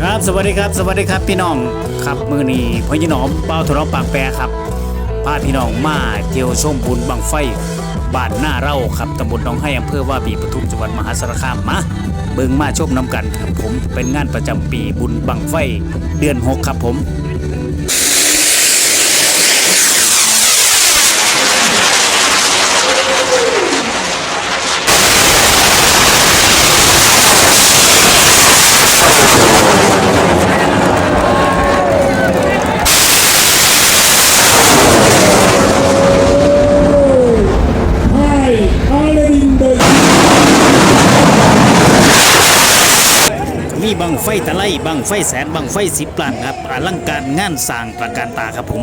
ครับสวัสดีครับสวัสดีครับพี่น้องครับมือนี้พ่อยี่หนอมเป้าถนอมปากแปรครับพาพี่น้องมาเที่ยวชมบุญบังไฟบ้านหน้าเร่าครับตำบลหนองให้อำเภอว่าบีปทุมจังหวัดมหาสารคามมาเบิ่งมาชมน้ำกันครับผมเป็นงานประจำปีบุญบังไฟเดือนหกครับผม Hi, Aladdin the มีบังไฟตะไลบังไฟแสนบังไฟสิบล้านครับอลังการงานสร้างประการตาครับผม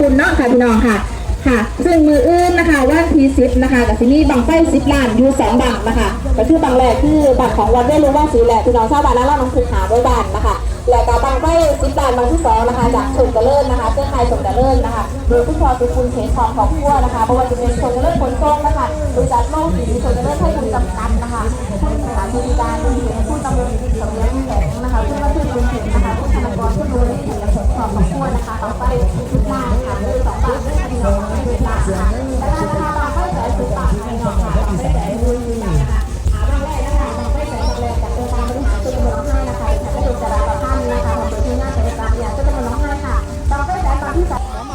คุณเนาะค่ะพี่น้องค่ะค่ะ ซึ่งมืออื่นนะคะว่านทีซิปนะคะกับซินี่บังไฟซิปล้านอยู่สองบังนะคะก็คือบังแรกคือบังของวันเวรู้ว่าสีแหละพี่น้องชาวบ้านแล้วเราลองคุกหาไว้บ้านนะคะ แล้วก็บังไฟซิปล้านบังที่สองนะคะจากสมเจริญนะคะเจ้าชายสมเจริญนะคะโดยผู้ชอสุคุณเขตทองของพัวนะคะเพราะว่าจะเป็นสมเจริญขนส่งนะคะบริษัทโลกสีสมเจริญให้คุณจำกัดนะคะผู้บริหารบริการผู้อยู่ในผู้ดำเนินกิจกรรมเลี้ยงแขกนะคะเพื่อว่าเพื่อคุณเขตนะคะผู้ธนากรผู้ดูแลกิจกรรมของของพัวนะคะต่อไปซิปล้านค่ะเลยสองบังด้วยค่ะพี่น้องค่ะซิปล้าค่ะและราคาบังไฟแสนสิบบาทพี่น้องค่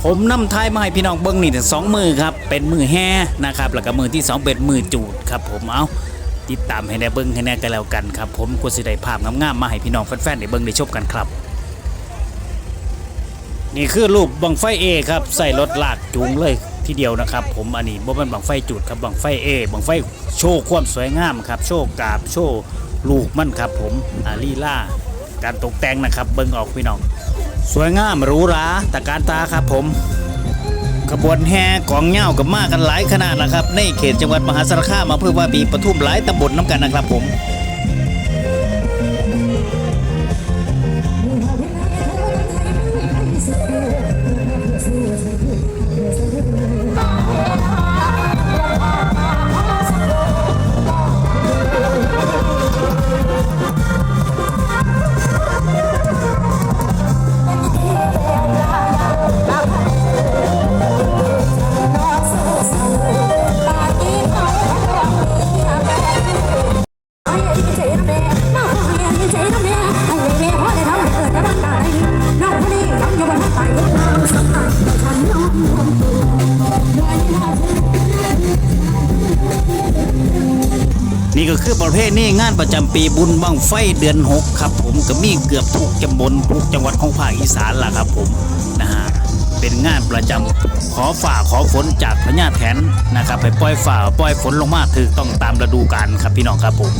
ผมนำทายมาให้พี่น้องเบิ้งนี่ถึงสองมือครับ เป็นมือแห่นะครับแล้วก็มือที่สองเป็นมือจูดครับผมเอาติดตามให้แน่เบิ้งให้แน่กันแล้วกันครับ ผมกูสิได้ภาพงามๆมาให้พี่น้องแฟนๆได้เบิ้งได้ชมกันครับ นี่คือรูปบังไฟเอครับใส่รถลากจูงเลยทีเดียวนะครับ ผมอันนี้บ่เป็นบังไฟจุดครับบังไฟเอบังไฟโชว์ความสวยงามครับ โชว์กาบโชว์ลูกมันครับ ผมอาลีล่า การตกแต่งนะครับ เบิ้งออกพี่น้อง สวยงามหรูหราตะการตาครับผมขบวนแห่กองเง่ากับมากันหลายขนาดนะครับ ในเขตจังหวัดมหาสารคามมาเพื่อว่าปีปทุมหลายตำบลน้ำกันนะครับผม คือประเภทนี้งานประจำปีบุญบังไฟเดือน6ครับผมก็มีเกือบทุกจังบลทุกจังหวัดของภาคอีสานล่ะครับผมนะฮะเป็นงานประจำขอฝ่าขอฝนจากพญาแถนนะครับไปปล่อยฝ่าปล่อยฝนลงมาถือต้องตามฤดูกาลครับพี่น้องครับผม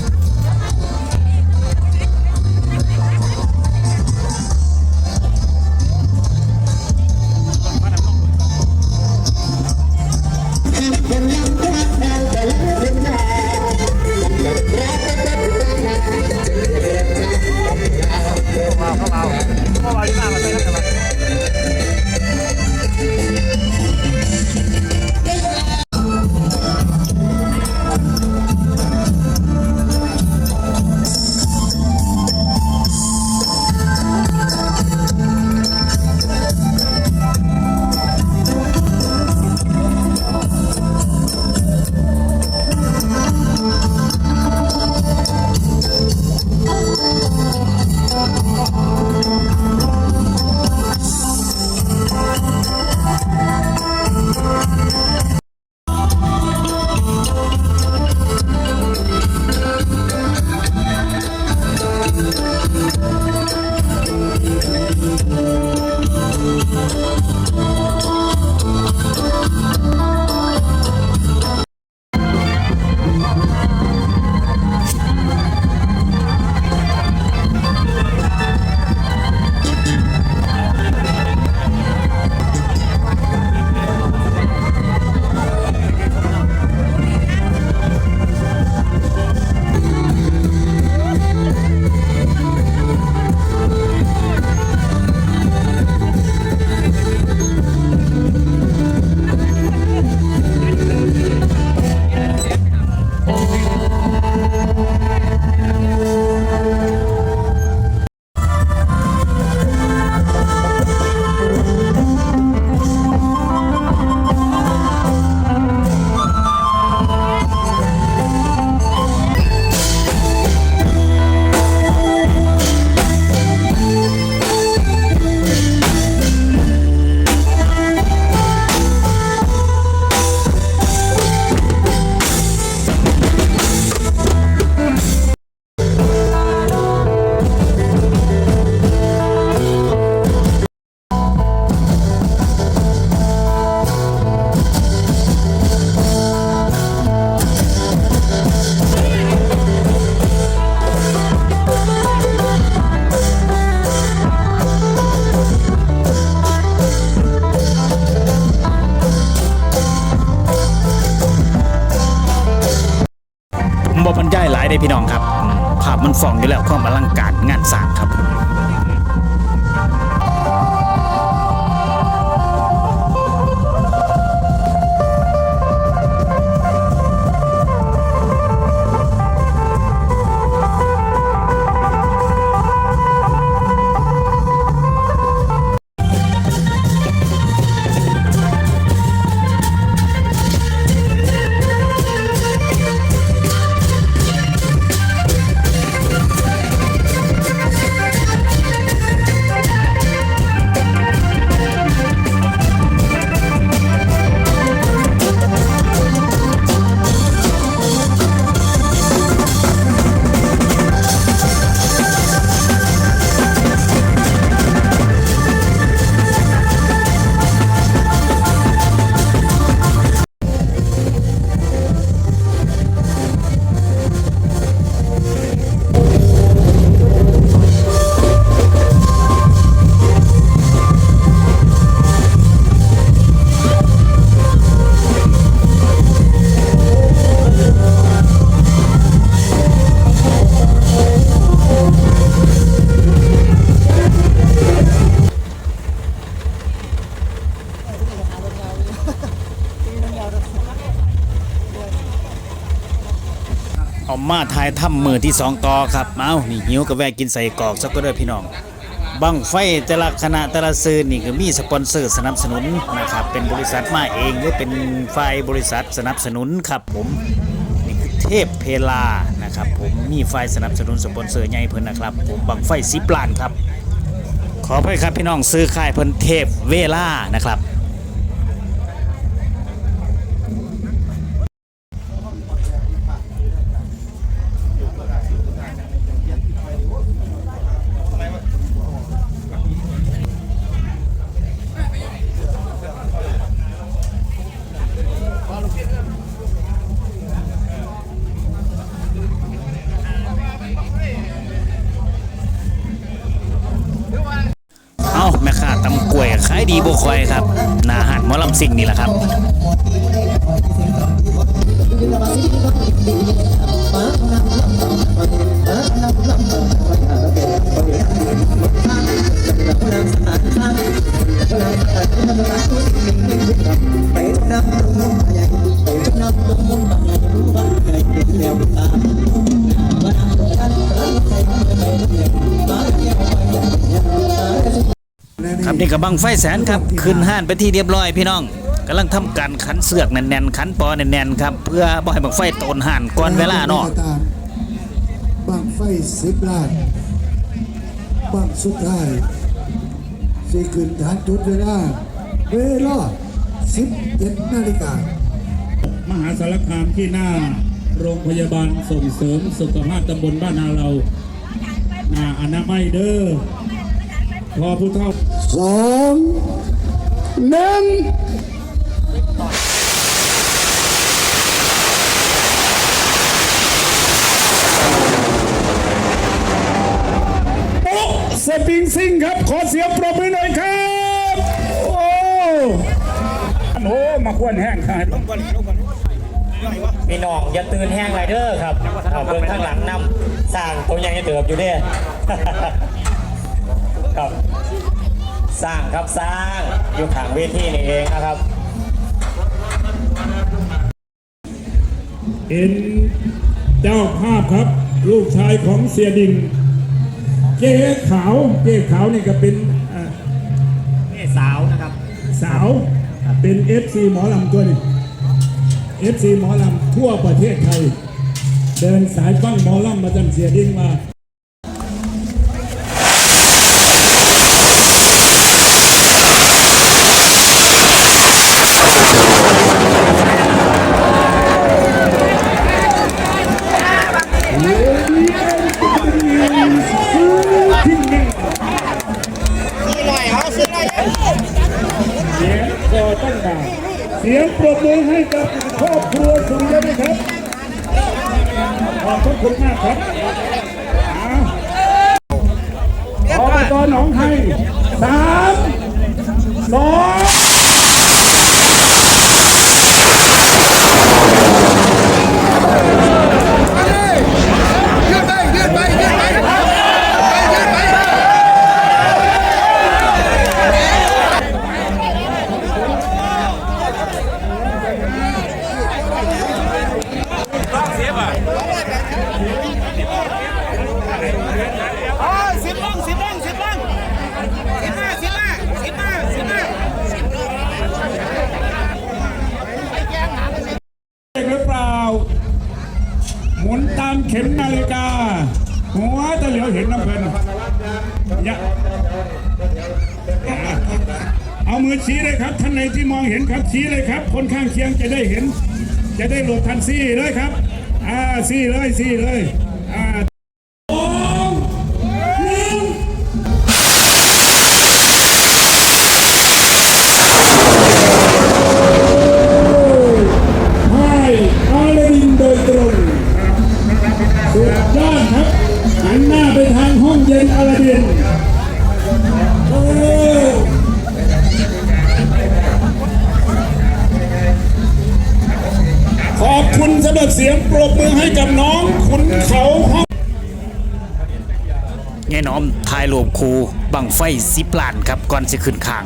มาทายถ้ำมือที่สองต่อครับเอานี่หิวกับแวกินใส่กรอกสักก็ได้พี่น้องบังไฟแต่ละคณะแต่ละซื้อนี่ก็มีสปอนเซอร์สนับสนุนนะครับเป็นบริษัทมาเองหรือเป็นฝ่ายบริษัทสนับสนุนครับผมนี่คือเทพเพลานะครับผมมีฝ่ายสนับสนุนสปอนเซอร์ใหญ่เพิ่นนะครับผมบังไฟสิบล้านครับ ขอไปครับพี่น้องซื้อค่ายเพิ่นเทพเวลานะครับ ดีบ่ค่อยครับนาหันมอลำซิงนี่แหละครับครั บนี่กับบังไฟแสนครับขึ้นห้านไปที่เรียบร้อยพี่น้องกำลังทำการขันเสือกแน่นๆขันปอแน่นๆครับเพื่อบ่ให้บังไฟโตนห่านก่อนเวลาเนาะบังไฟสิบล้านบังสุดท้ายสิขึ้นฐานจุดเวลาเวลาสิบเจ็ดนาฬิกามหาสารคามที่หน้าโรงพยาบาลส่งเสริมสุขภาพตำบลบ้านนาเราหน้าอนามัยเด้อ พอผู้เฒ่าสองหนึ่งโป๊ะสปริงซิงครับ ขอเสียงปรบมือหน่อยครับ โอ้โหมาควนแห้งครับพี่น้องอย่าตื่นแห้งไรเด้อครับเอาเบิ่งข้างหลังนำสร้างตัวยังให้เติบอยู่เด้ ครับ สร้างครับสร้างอยู่ข้างเวทีนี่เองนะครับเป็นเจ้าภาพครับ ลูกชายของเสียดิ่งเจ๊ขาวเจ๊ขาวนี่ก็เป็นอ่านี่สาวนะครับ สาวเป็น FC หมอลำตัวหนึง FC หมอลำทั่วประเทศไทย เดินสายฟังหมอลำมาจำเสียดิ้งมา สียงปรบมือให้กับครอบครัวสุริยะด้วยครับ ขอบพระคุณมากครับอบตหนองไทยสามสอง ที่มองเห็นครับชี้เลยครับ คนข้างเคียงจะได้เห็น จะได้หลบทันซี่เลยครับ อ่าซี่เลยซี่เลยอ่า คุณสำหรับเสียงปรบมือให้กับน้องขุนเขาห้องแง่น้อมทายรวมครูบังไฟสิบล้านครับก่อนจะขึ้นข้าง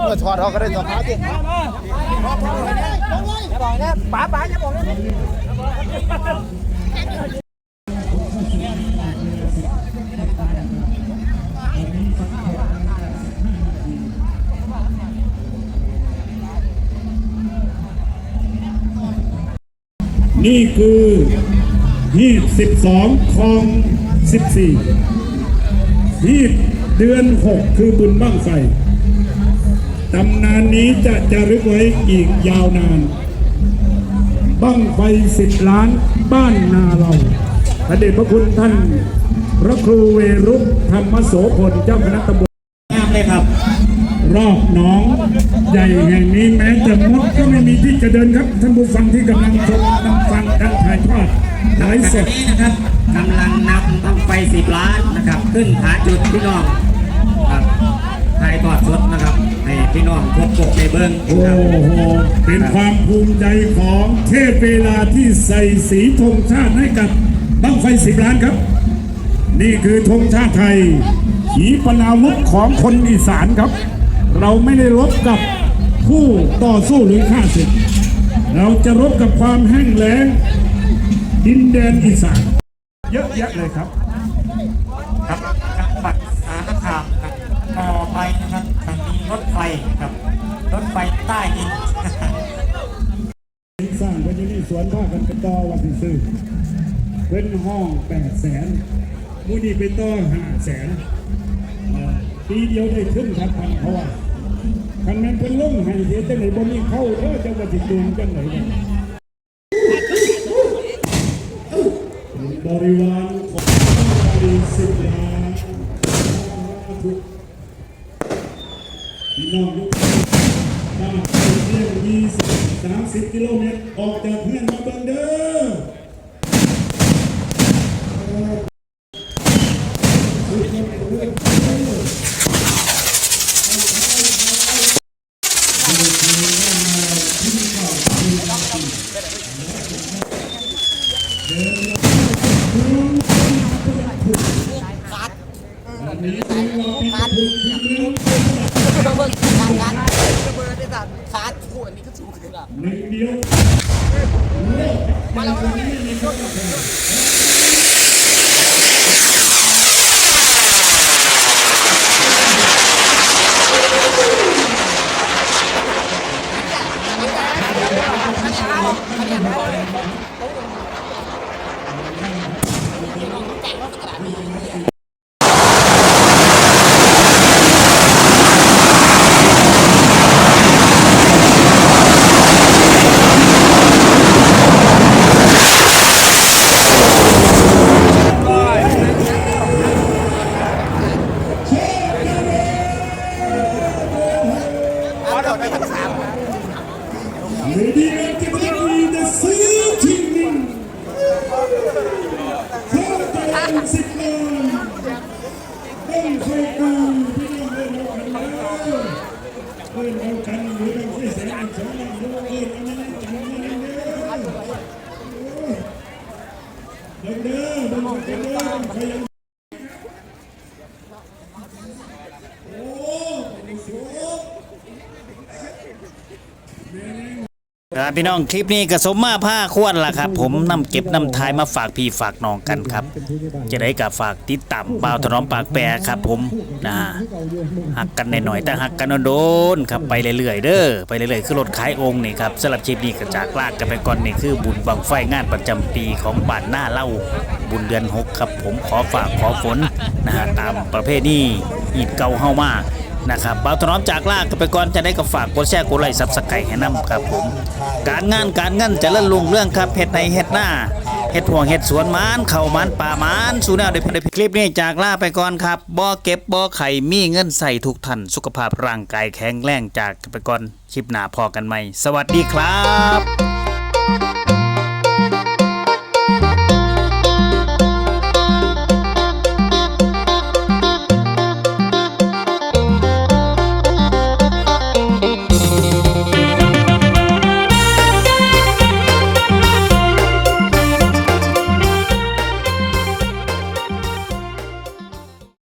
เมื่อถอดออกก็ได้ถอดขาดิอย่บอกนะป๋าป๋าอย่าบอกนะนี่คือ 22 ของ 14 ที่เดือน 6 คือบุญบ้างไฟ ตำนานนี้จะจารึกไว้อีกยาวนาน บ้างไฟสิบล้านบ้านนาเราพระเดชพระคุณท่าน พระครูเวรุธรรมโสพลเจ้าคณะตำบลงามเลยครับ รอบหนองใหญ่แห่งนี้แม้จะมดก็ไม่มีที่จะเดินครับ ท่านผู้ฟังที่กำลังชมกำลังฟังการถ่ายทอดไลฟ์สขณะดนี้นะครับกำลังนำบังไฟสิบล้านนะครับ ขึ้นหาจุดพี่น้องครับถ่ายทอดสดนะครับ ให้พี่น้องพบปกในเบิ้งโอ้ครับ โห เป็นความภูมิใจของเทพเวลาที่ใส่สีธงชาติให้กับบั้งไฟสิบล้านครับ นี่คือธงชาติไทย ขีปนาวุธของคนอีสานครับ เราไม่ได้รบกับผู้ต่อสู้หรือข้าศึก เราจะรบกับความแห้งแล้งดินแดนอีสาน เยอะแยะเลยครับจังหวัดสารคามครับต่อไปนะครับจะมีรถไฟครับรถไฟ ใต้ดินสร้างวันนี้สวนผ้ากันเป็นต่อวันที่ซื้อเป็นห้องแปดแสนมูนี่เป็นต่อห้าแสนปีเดียวได้ขึ้นครับพันเพราะว่าคันนั้นเป็นล่มให้เสียจังไหนบ่มีเข้าเด้อจังว่าสิจูงจังไหนเนี่ยบริวาร ไปทั้งสามครับ พี่น้องคลิปนี้ก็สมมาผ้าควรล่ะครับ ผมนำเก็บนำทายมาฝากพี่ฝากน้องกันครับ จะได้กับฝากติดตามบ่าวถนอมปากแปรครับ ผมนะหักกันหน่อยๆแต่หักกันโดนๆครับไปเรื่อยๆเด้อไปเรื่อยๆคือรถขายองค์นี่ครับสำหรับคลิปนี้ก็จากลากกันไปก่อนนี่คือบุญบังไฟงานประจำปีของบ้านหน้าเล่าบุญเดือนหกครับ ผมขอฝากขอฝนนะฮะตามประเภทนี้อีดเก่าเฮามา นะครับบ่าวถนอมจากลากกันไปก่อนจะได้ก็ฝากกดแชร์กดไลค์ซับสไครต์ให้นํครับผม การงานการเงินจะเลื่อนลุงเรื่องครับเฮ็ดในเฮ็ดหน้าเฮ็ดห่วงเฮ็ดสวนมานเข้ามันป่ามานสู่แนวได้ได้คลิปนี้จากลาไปก่อนครับบ่เก็บบ่ไข่มีเงินใส่ทุกท่านสุขภาพร่างกายแข็งแรงจากไปก่อนคลิปหน้าพอกันใหม่สวัสดีครับ